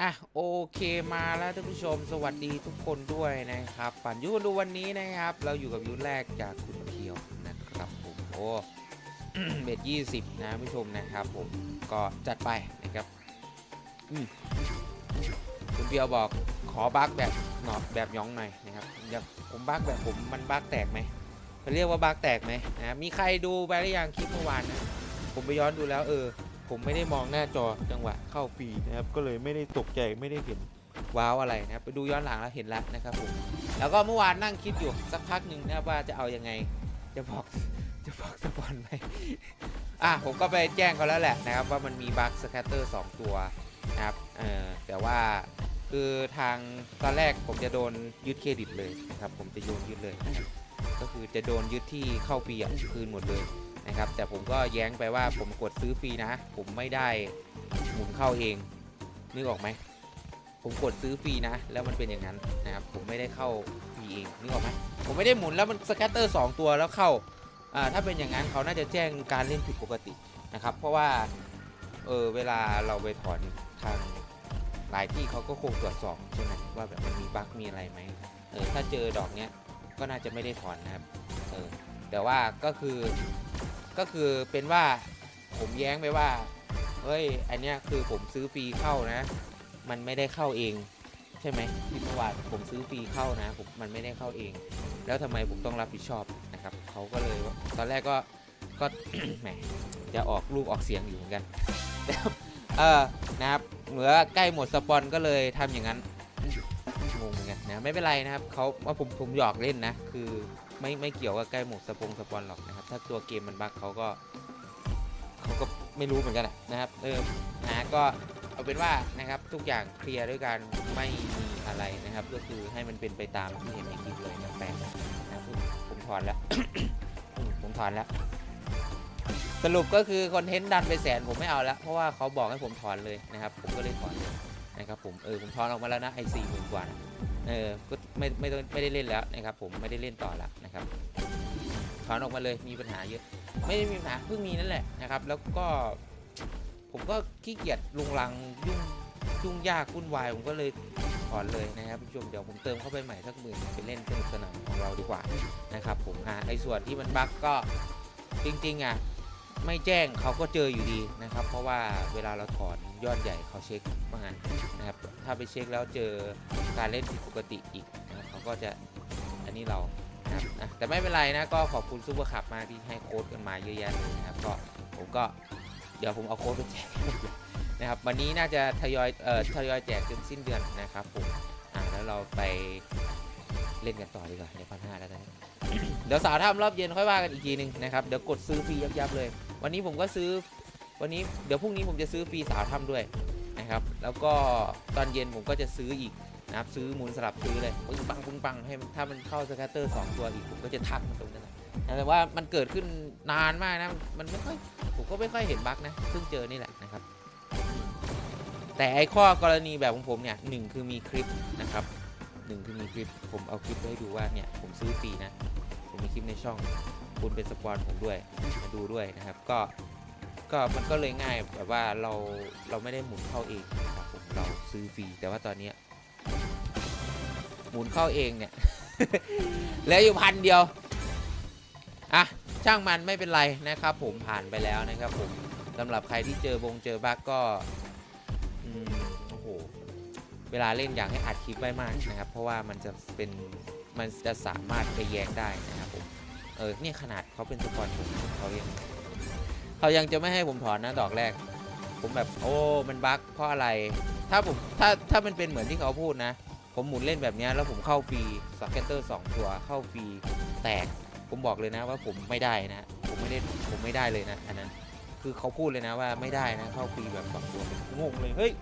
อะโอเคมาแล้วท่านผู้ชม สวัสดีทุกคนด้วยนะครับฝันยูดูวันนี้นะครับ เราอยู่กับยูแรกจากคุณเพียวนะครับผมโอ้เบ็ดยี่สิบนะผู้ชมนะครับผมก็จัดไปนะครับคุณเพียวบอกขอบักแบบหนอแบบย้องหน่อยนะครับอยากผมบักแบบผมมันบักแตกไหมเขาเรียกว่าบักแตกไหมนะมีใครดูไปหรือยังคลิปเมื่อวานนะผมไปย้อนดูแล้วเออ ผมไม่ได้มองหน้าจอจังหวะเข้าฟรีนะครับก็เลยไม่ได้ตกใจไม่ได้เห็นว้าวอะไรนะครับไปดูย้อนหลังแล้วเห็นแล้วนะครับผมแล้วก็เมื่อวานนั่งคิดอยู่สักพักหนึ่งนะครับว่าจะเอายังไงจะบอกจะบอกสปอนไหมอะผมก็ไปแจ้งเขาแล้วแหละนะครับว่ามันมีบั๊กสแคตเตอร์2ตัวนะครับเออแต่ว่าคือทางตอนแรกผมจะโดนยึดเครดิตเลยนะครับผมจะโดนยึดเลย ก็คือจะโดนยึดที่เข้าฟรีอะคืนหมดเลย นะครับ แต่ผมก็แย้งไปว่าผมกดซื้อฟรีนะ ผมไม่ได้หมุนเข้าเองนึกออกไหมผมกดซื้อฟรีนะ แล้วมันเป็นอย่างนั้นนะครับผมไม่ได้เข้าฟรีเองนึกออกไหมผมไม่ได้หมุนแล้วมันสแคตเตอร์ 2 ตัวแล้วเข้าอ่าถ้าเป็นอย่างนั้นเขาน่าจะแจ้งการเล่นผิดปกตินะครับ เพราะว่าเออเวลาเราไปถอนทางหลายที่เขาก็คงตรวจสอบใช่ไหมว่าแบบมันมีบั๊กมีอะไรไหมเออถ้าเจอดอกเนี้ยก็น่าจะไม่ได้ถอนนะครับเออ แต่ว่าก็คือก็คือเป็นว่าผมแย้งไปว่าเฮ้ยอันเนี้ยคือผมซื้อฟรีเข้านะ มันไม่ได้เข้าเอง ใช่ไหมที่เมื่อวานผมซื้อฟรีเข้านะผมมันไม่ได้เข้าเอง แล้วทำไมผมต้องรับผิดชอบนะครับเขาก็เลยตอนแรกก็ก็แหมจะออกลูกออกเสียงอยู่เหมือนกันเออนะครับเหมือใกล้หมดสปอนก็เลยทำอย่างนั้นงงเหมือนกันนะไม่เป็นไรนะครับเขาว่าผมผมหยอกเล่นนะคือ ไม่ไม่เกี่ยวกับใกล้หมดสปงสปอนหรอกนะครับ ถ้าตัวเกมมันบั๊กเขาก็เขาก็ไม่รู้เหมือนกันนะครับเออนะก็เอาเป็นว่านะครับทุกอย่างเคลียร์ด้วยกันไม่มีอะไรนะครับ ก็คือให้มันเป็นไปตามที่เห็นในคลิปเลยนะแปลนะผมผมถอนแล้วผมถอนแล้ว สรุปก็คือคอนเทนต์ดันไปแสนผมไม่เอาแล้วเพราะว่าเขาบอกให้ผมถอนเลยนะครับ ผมก็เลยถอนเลย นะครับผมเออผมถอนออกมาแล้วนะไอ้สี่หมื่นกว่านะเออก็ไม่ไม่ต้องไม่ได้เล่นแล้วนะครับผมไม่ได้เล่นต่อแล้วนะครับถอนออกมาเลยมีปัญหาเยอะ ไม่ได้มีปัญหาเพิ่งมีนั่นแหละนะครับ แล้วก็ผมก็ขี้เกียจลุงลังยุ่งยุ่งยากวุ่นวายผมก็เลยถอนเลยนะครับผู้ชมเดี๋ยวผมเติมเข้าไปใหม่สักหมื่นไปเล่นสนุกสนานของเราดีกว่านะครับผมอ่าไอส่วนที่มันบั๊กก็จริงๆอะ ไม่แจ้งเขาก็เจออยู่ดีนะครับ เพราะว่าเวลาเราถอนยอดใหญ่เขาเช็คว่างั้นนะครับถ้าไปเช็คแล้วเจอการเล่นผิดปกติอีกนะครับเขาก็จะอันนี้เรานะรนะแต่ไม่เป็นไรนะก็ขอบคุณซูเปอร์คับมากที่ให้โค้ดกันมาเยอะแยะเลยนะครับก็ผมก็เดี๋ยวผมเอาโค้ดไปแจกนะครับวันนี้น่าจะทยอยเอ่อทยอยแจกจนสิ้นเดือนนะครับผมอ่าแล้วเราไปเล่นกันต่อดีกว่าในพันห้าแล้วกันเดี๋ยวสาวทำรอบเย็นค่อยว่ากันอีกทีหนึ่งนะครับ เดี๋ยวกดซื้อฟรียับๆเลย วันนี้ผมก็ซื้อวันนี้เดี๋ยวพรุ่งนี้ผมจะซื้อฟรีสาวทำด้วยนะครับ แล้วก็ตอนเย็นผมก็จะซื้ออีกนะครับซื้อหมุนสลับซื้อเลยปึ้งปังปึ้งปังให้ถ้ามันเข้าสแคตเตอร์สองตัวอีกผมก็จะทักมันตรงนั้นนะแต่ว่ามันเกิดขึ้นนานมากนะมันไม่ค่อยผมก็ไม่ค่อยเห็นบั๊กนะเพิ่งเจอนี่แหละนะครับ แต่ไอ้ข้อกรณีแบบของผมเนี่ยหนึ่งคือมีคลิปนะครับหนึ่งคือมีคลิปผมเอาคลิปไปให้ดูว่าเนี่ยผมซื้อฟรีนะผมมีคลิปในช่อง คุณเป็นสปอนผมด้วยมาดูด้วยนะครับ ก็ก็มันก็เลยง่ายแบบว่าเราเราไม่ได้หมุนเข้าเองนะครับผมเราซื้อฟรีแต่ว่าตอนนี้หมุนเข้าเองเนี่ยเหลืออยู่พันเดียวอะช่างมันไม่เป็นไรนะครับ ผมผ่านไปแล้วนะครับ ผมสำหรับใครที่เจอบงเจอบั๊กก็อืมโอ้โหเวลาเล่นอยากให้อัดคลิปไว้มากนะครับ เพราะว่ามันจะเป็นมันจะสามารถไปแย้งได้นะครับผม เออเนี่ยขนาดเขาเป็นสปอนผมเขายังเขายังจะไม่ให้ผมถอนนะดอกแรก ผมแบบโอ้มันบั๊กเพราะอะไร ถ้าผมถ้าถ้ามันเป็นเหมือนที่เขาพูดนะ ผมหมุนเล่นแบบนี้แล้วผมเข้าฟรีสแกนเตอร์สองตัวเข้าฟรีแตก ผมบอกเลยนะว่าผมไม่ได้นะ ผมไม่ได้ผมไม่ได้เลยนะอันนั้นคือเขาพูดเลยนะว่าไม่ได้นะเข้าฟรีแบบสองตัวงงเลยเฮ้ย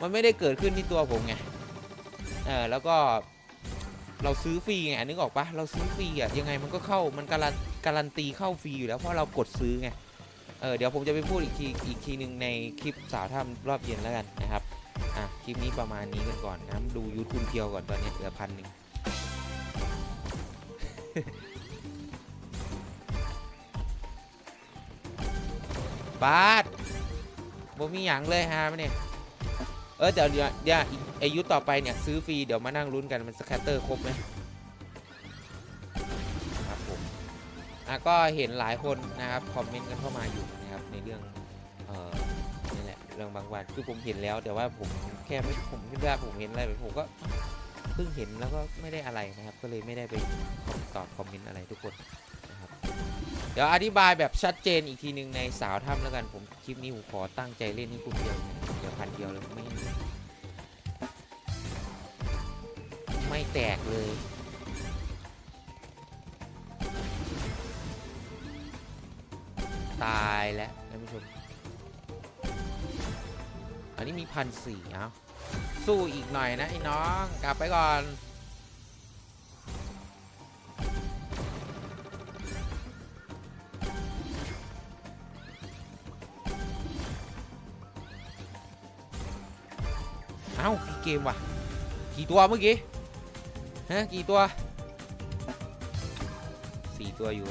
มันไม่ได้เกิดขึ้นที่ตัวผมไงเออแล้วก็ เราซื้อฟรีไงนึกออกปะเราซื้อฟรีอะยังไงมันก็เข้ามันการันการันตีเข้าฟรีอยู่แล้วเพราะเรากดซื้อไงเออเดี๋ยวผมจะไปพูดอีกทีอีกทีหนึ่งในคลิปสาวทำรอบเย็นแล้วกันนะครับอะคลิปนี้ประมาณนี้กันก่อนนะดูยูทูบเพียวก่อนตอนนี้เหลือพันหนึ่งบาสบ่มีหยังเลยฮะมันเนี่ย เออเดี๋ยวเดี๋ยวเดี๋ยวอายุต่อไปเนี่ยซื้อฟรีเดี๋ยวมานั่งลุ้นกันมันสแคตเตอร์ครบไหมครับผมอะก็เห็นหลายคนนะครับคอมเมนต์กันเข้ามาอยู่นะครับในเรื่องเอ่อนี่แหละเรื่องบางวันคือผมเห็นแล้วแต่ว่าผมแค่ไม่ผมคิดว่าผมเห็นอะไรผมก็เพิ่งเห็นแล้วก็ไม่ได้อะไรนะครับ ก็เลยไม่ได้ไปตอบคอมเมนต์อะไรทุกคนนะครับเดี๋ยวอธิบายแบบชัดเจนอีกทีหนึ่งในสาวถ้ำแล้วกันผมคลิปนี้ผมขอตั้งใจเล่นให้คุณเดียวนะเดี๋ยว พันเดียวเลยไม่ ไม่แตกเลย ตายแล้วท่านผู้ชม อันนี้มีพันสี่เอาสู้อีกหน่อยนะไอ้น้อง กลับไปก่อน อ้าพี่เกมว่ะ กี่ตัวเมื่อกี้ฮะกี่ตัวสี่ตัวอยู่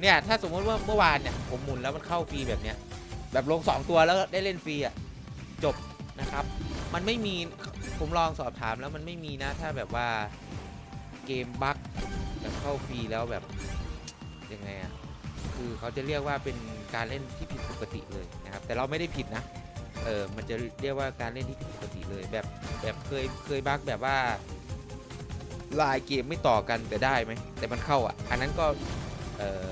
เนี่ยถ้าสมมติว่าเมื่อวานเนี่ยผมหมุนแล้วมันเข้าฟรีแบบเนี้ยแบบลง2ตัวแล้วได้เล่นฟรีอะจบนะครับ มันไม่มีผมลองสอบถามแล้วมันไม่มีนะถ้าแบบว่าเกมบั๊กแบบเข้าฟรีแล้วแบบยังไงอะ คือเขาจะเรียกว่าเป็นการเล่นที่ผิดปกติเลยนะครับ แต่เราไม่ได้ผิดนะเออมันจะเรียกว่าการเล่นที่ผิดปกติเลยแบบแบบเคยเคยบั๊กแบบว่าลายเกมไม่ต่อกันแต่ได้ไหมแต่มันเข้าอะ อันนั้นก็เออ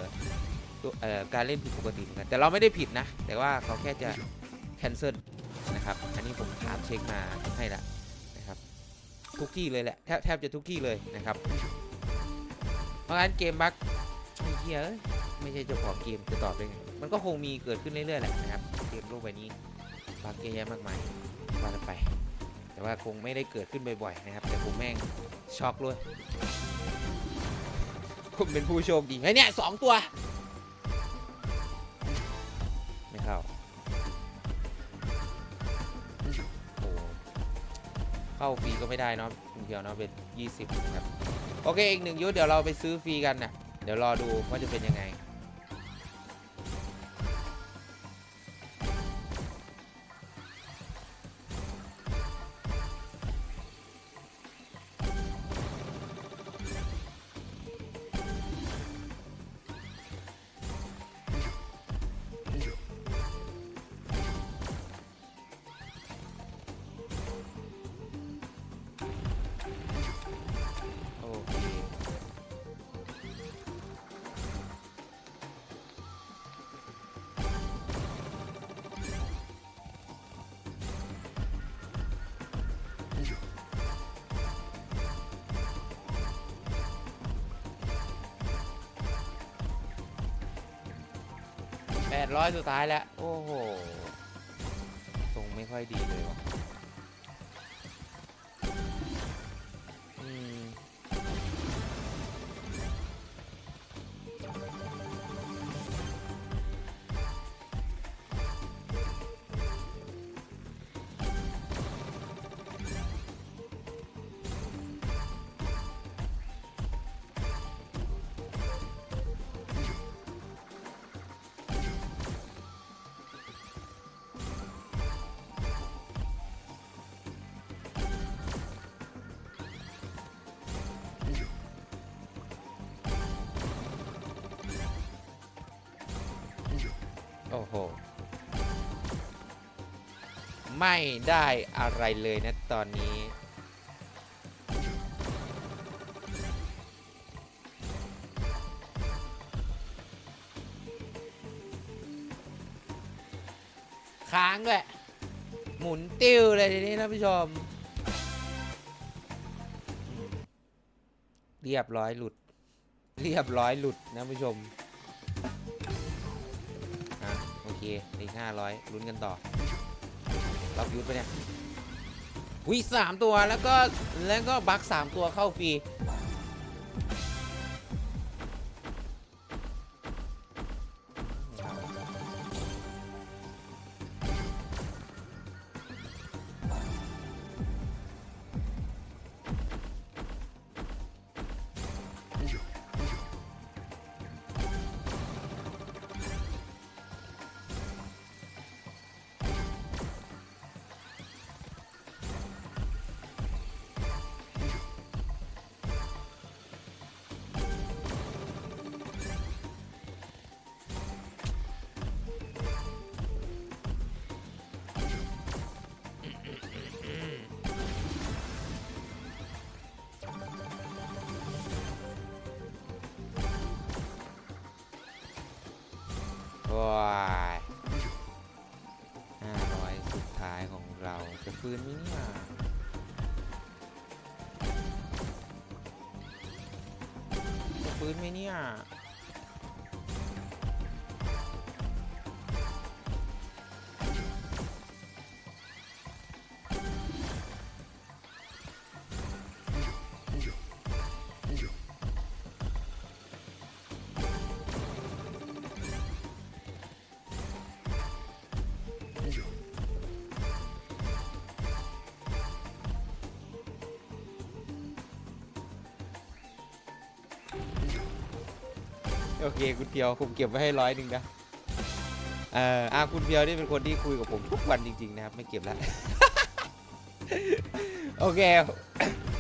ตัวเอ่อการเล่นผิดปกติเหมือนกันแต่เราไม่ได้ผิดนะ แต่ว่าเขาแค่จะ cancel นะครับ อันนี้ผมถามเช็คมาให้ละนะครับ ทุกที่เลยแหละแทบแทบจะทุกที่เลยนะครับ เพราะงั้นเกมบั๊กไอ้เหี้ย ไม่ใช่เจ้าของเกมจะตอบได้ไงมันก็คงมีเกิดขึ้นเรื่อยๆแหละนะครับเกมโลกใบนี้บักเยอะแยะมากมายว่าไป แต่ว่าคงไม่ได้เกิดขึ้นบ่อยๆนะครับ แต่ผมแม่งช็อกเลยผมเป็นผู้โชคดีไอ้เนี่ยสองตัว ไม่เข้าโอ้เข้าฟรีก็ไม่ได้เนาะคุณเพียวเนาะเป็น20นะครับโอเคอีกหนึ่งยุทธเดี๋ยวเราไปซื้อฟรีกันนะ่ะเดี๋ยวรอดูว่าจะเป็นยังไง แปดร้อยสุดท้ายแล้ว โอ้โหทรงไม่ค่อยดีเลยวะ อ้โห ไม่ได้อะไรเลยนะตอนนี้ ค้างด้วย หมุนติ้วเลยทีนี้ท่านผู้ชมอืมเรียบร้อยหลุด เรียบร้อยหลุดนะผู้ชม เคอีกห้าร้อยลุ้นกันต่อรับยุทธไปะเนี่ยวิสามตัวแล้วก็แล้วก็บักสามตัวเข้าฟรี ว้ายห้าร้อยสุดท้ายของเราจะฟื้นไหมเนี่ยจะฟื้นไหมเนี่ย เคคุณเพียวผมเก็บไว้ให้ร้อยหนึ่งนะเอ่ออาคุณเพียวนี่เป็นคนที่คุยกับผมทุกวันจริง ๆ นะครับ ไม่เก็บแล้วโอเค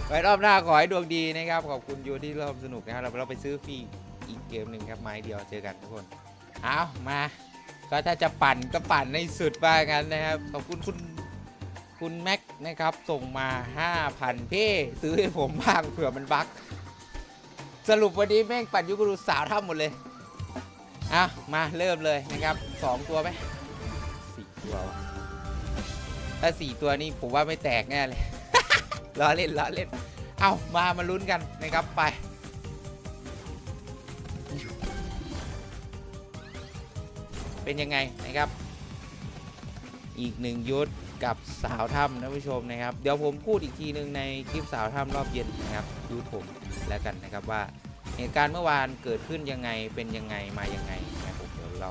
ไว้รอบหน้าขอให้ดวงดีนะครับ ขอบคุณยูที่ร่วมสนุกนะครับเราเราไปซื้อฟรีอีกเกมหนึ่งครับไม้เดียวเจอกันทุกคนเอามา ก็ถ้าจะปั่นก็ปั่นในสุดว่างั้นนะครับขอบคุณคุณคุณแม็กนะครับส่งมา 5,000เพ่ซื้อให้ผมบ้างเผื่อมันบั๊ก สรุปวันนี้แม่งปั่นยุกรูสาวทำหมดเลย อะ มาเริ่มเลยนะครับสองตัวไหมสี่ตัวถ้าสี่ตัวนี่ผมว่าไม่แตกแน่เลยล้อเล่นล้อเล่น เอามามาลุ้นกันนะครับไปเป็นยังไงนะครับ อีกหนึ่งยุทธกับสาวถ้ำนะผู้ชมนะครับ เดี๋ยวผมพูดอีกทีหนึ่งในคลิปสาวถ้ำรอบเย็นนะครับยุทธผมแล้วกัน นะครับว่าเหตุการณ์เมื่อวานเกิดขึ้นยังไงเป็นยังไงมายังไงนะครับผมเดี๋ยวเรา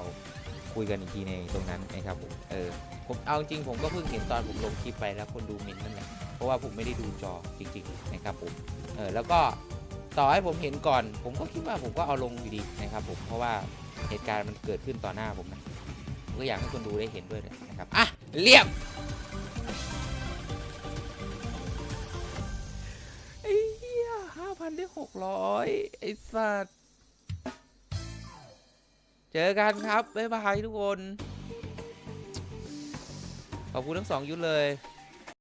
คุยกันอีกทีในตรงนั้นนะครับผมเออผมเอาจริงผมก็เพิ่งเห็นตอนผมลงคลิปไปแล้วคนดูเมนนั่นแหละเพราะว่าผมไม่ได้ดูจอจริงๆนะครับผมเออแล้วก็ต่อให้ผมเห็นก่อน ผมก็คิดว่าผมก็เอาลงอยู่ดีนะครับผมเพราะว่าเหตุการณ์มันเกิดขึ้นต่อหน้าผมนะผมก็อยากให้คนดูได้เห็นด้วยเลยนะครับอะเรียบาพันได้หกร้อยไอ้สัตว์เจอกันครับ บ๊ายบายทุกคน ขอบคุณทั้งสองยุทธเลย